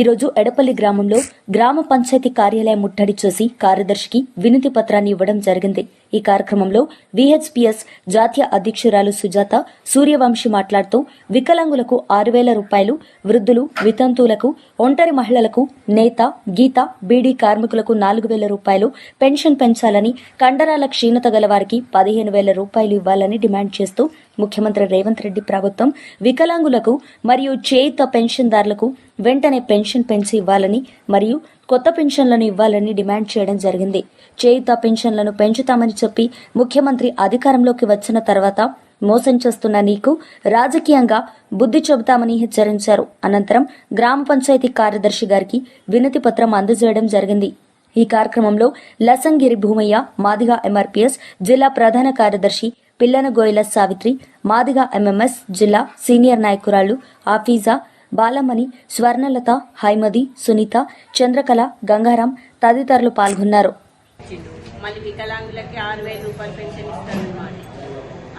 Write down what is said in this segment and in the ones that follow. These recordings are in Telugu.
ఈరోజు ఎడపల్లి గ్రామంలో గ్రామ పంచాయతీ కార్యాలయం ముట్టడి చేసి కార్యదర్శికి వినతి పత్రాన్ని ఇవ్వడం జరిగింది. ఈ కార్యక్రమంలో విహెచ్పిఎస్ జాతీయ అధ్యక్షురాలు సుజాత సూర్యవంశి మాట్లాడుతూ వికలాంగులకు ఆరు వేల రూపాయలు వృద్ధులు వితంతువులకు ఒంటరి మహిళలకు నేత గీత బీడీ కార్మికులకు నాలుగు వేల రూపాయలు పెన్షన్ పెంచాలని కండరాల క్షీణత గల వారికి పదిహేను వేల రూపాయలు ఇవ్వాలని డిమాండ్ చేస్తూ ముఖ్యమంత్రి రేవంత్ రెడ్డి ప్రభుత్వం వికలాంగులకు మరియు చేయుత పెన్షన్దారులకు వెంటనే పెన్షన్ పెంచి ఇవ్వాలని మరియు కొత్త పెన్షన్లను ఇవ్వాలని డిమాండ్ చేయడం జరిగింది. చేయుత పెన్షన్లను పెంచుతామని చెప్పి ముఖ్యమంత్రి అధికారంలోకి వచ్చిన తర్వాత మోసం చేస్తున్న నీకు రాజకీయంగా బుద్ధి చెబుతామని హెచ్చరించారు. అనంతరం గ్రామ పంచాయతీ కార్యదర్శి గారికి వినతి పత్రం అందజేయడం జరిగింది. ఈ కార్యక్రమంలో లసంగిరి భూమయ్య మాదిగా ఎంఆర్పీఎస్ జిల్లా ప్రధాన కార్యదర్శి పిల్లన గోయల సావిత్రి మాదిగా ఎంఎంఎస్ జిల్లా సీనియర్ నాయకురాలు ఆఫీజా బాలమణి స్వర్ణలత హైమది సునీత చంద్రకళ గంగారాం తదితరులు పాల్గొన్నారు. ఇచ్చిండు మళ్ళీ వికలాంగులకి ఆరు వేల రూపాయలు పెన్షన్ ఇస్తారన్నమాట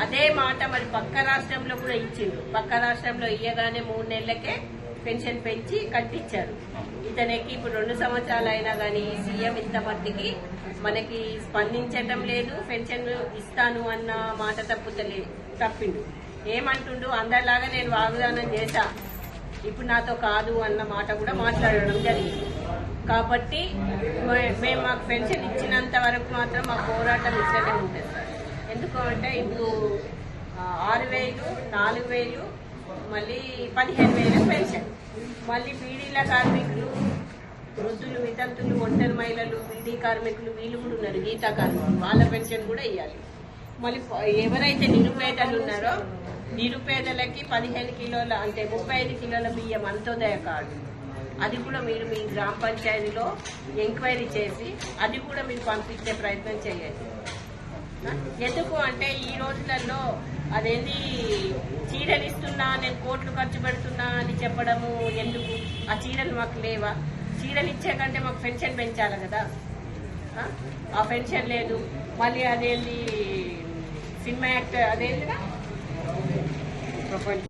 అదే మాట మరి పక్క రాష్ట్రంలో కూడా ఇచ్చిండు పక్క రాష్ట్రంలో ఇయ్యగానే మూడు నెలలకే పెన్షన్ పెంచి కట్టించారు. ఇతనికి ఇప్పుడు రెండు సంవత్సరాలు అయినా కానీ సీఎం ఇంత మట్టికి మనకి స్పందించటం లేదు పెన్షన్ ఇస్తాను అన్న మాట తప్పుతలే తప్పిండు. ఏమంటుండు? అందరిలాగా నేను వాగ్దానం చేశా. ఇప్పుడు నాతో కాదు అన్న మాట కూడా మాట్లాడడం జరిగింది. కాబట్టి మే- మేము మాకు పెన్షన్ ఇచ్చినంత వరకు మాత్రం మా పోరాటం ఇట్లనే ఉంటుంది. ఎందుకు అంటే ఇప్పుడు ఆరు వేలు నాలుగు వేలు మళ్ళీ పదిహేను వేలు పెన్షన్. మళ్ళీ బీడీల కార్మికులు వృద్ధులు వితంతులు ఒంటరి మహిళలు బీడీ కార్మికులు వీళ్ళు కూడా ఉన్నారు గీతా కార్మికులు. వాళ్ళ పెన్షన్ కూడా ఇవ్వాలి మళ్ళీ ఎవరైతే నిరుపేదలు ఉన్నారో నిరుపేదలకి పదిహేను కిలోల అంటే ముప్పై ఐదు కిలోల బియ్యం అంత్యోదయ కార్డు అది కూడా మీరు మీ గ్రామ పంచాయతీలో ఎంక్వైరీ చేసి అది కూడా మీరు పంపించే ప్రయత్నం చేయండి. ఎందుకు అంటే ఈ రోజులలో అదేంది చీరలు ఇస్తున్నా నేను కోట్లు ఖర్చు పెడుతున్నా అని చెప్పడము ఎందుకు? ఆ చీరలు మాకు లేవా? చీరలు ఇచ్చే కంటే మాకు పెన్షన్ పెంచాలి కదా. ఆ? పెన్షన్ లేదు. మళ్ళీ అదేంది సినిమా యాక్టర్ అదేంటిదా пропали.